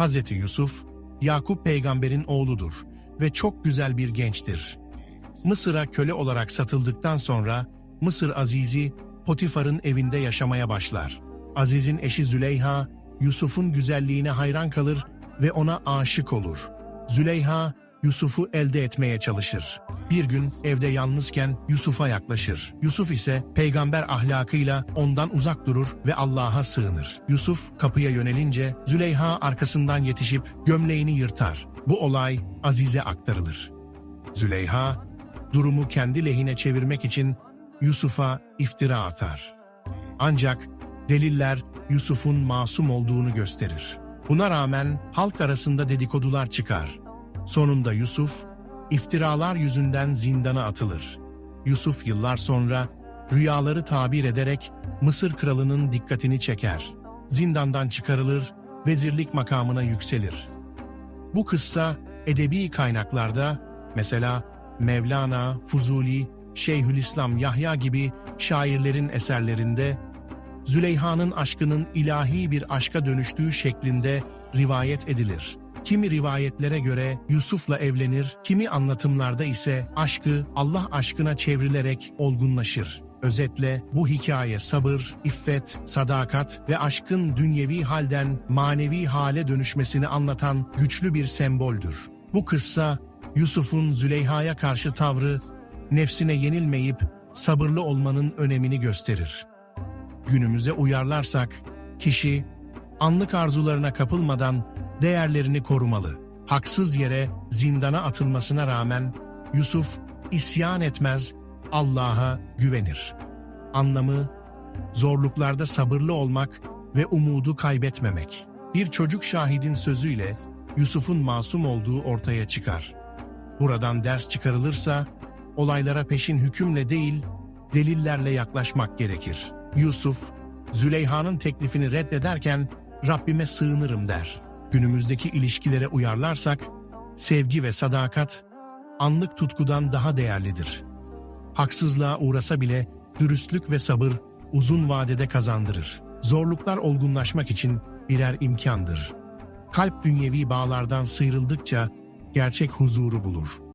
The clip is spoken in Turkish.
Hazreti Yusuf, Yakup peygamberin oğludur ve çok güzel bir gençtir. Mısır'a köle olarak satıldıktan sonra Mısır Azizi Potifar'ın evinde yaşamaya başlar. Aziz'in eşi Züleyha, Yusuf'un güzelliğine hayran kalır ve ona aşık olur. Züleyha, Yusuf'u elde etmeye çalışır. Bir gün evde yalnızken Yusuf'a yaklaşır. Yusuf ise peygamber ahlakıyla ondan uzak durur ve Allah'a sığınır. Yusuf kapıya yönelince Züleyha arkasından yetişip gömleğini yırtar. Bu olay Aziz'e aktarılır. Züleyha, durumu kendi lehine çevirmek için Yusuf'a iftira atar. Ancak deliller Yusuf'un masum olduğunu gösterir. Buna rağmen halk arasında dedikodular çıkar. Sonunda Yusuf, iftiralar yüzünden zindana atılır. Yusuf yıllar sonra rüyaları tabir ederek Mısır kralının dikkatini çeker. Zindandan çıkarılır, vezirlik makamına yükselir. Bu kıssa edebi kaynaklarda mesela Mevlana, Fuzuli, Şeyhülislam Yahya gibi şairlerin eserlerinde Züleyha'nın aşkının ilahi bir aşka dönüştüğü şeklinde rivayet edilir. Kimi rivayetlere göre Yusuf'la evlenir, kimi anlatımlarda ise aşkı Allah aşkına çevrilerek olgunlaşır. Özetle bu hikaye sabır, iffet, sadakat ve aşkın dünyevi halden manevi hale dönüşmesini anlatan güçlü bir semboldür. Bu kıssa Yusuf'un Züleyha'ya karşı tavrı nefsine yenilmeyip sabırlı olmanın önemini gösterir. Günümüze uyarlarsak kişi anlık arzularına kapılmadan değerlerini korumalı. Haksız yere zindana atılmasına rağmen Yusuf isyan etmez, Allah'a güvenir. Anlamı zorluklarda sabırlı olmak ve umudu kaybetmemek. Bir çocuk şahidin sözüyle Yusuf'un masum olduğu ortaya çıkar. Buradan ders çıkarılırsa olaylara peşin hükümle değil, delillerle yaklaşmak gerekir. Yusuf, Züleyha'nın teklifini reddederken Rabbime sığınırım der. Günümüzdeki ilişkilere uyarlarsak, sevgi ve sadakat anlık tutkudan daha değerlidir. Haksızlığa uğrasa bile dürüstlük ve sabır uzun vadede kazandırır. Zorluklar olgunlaşmak için birer imkandır. Kalp dünyevi bağlardan sıyrıldıkça gerçek huzuru bulur.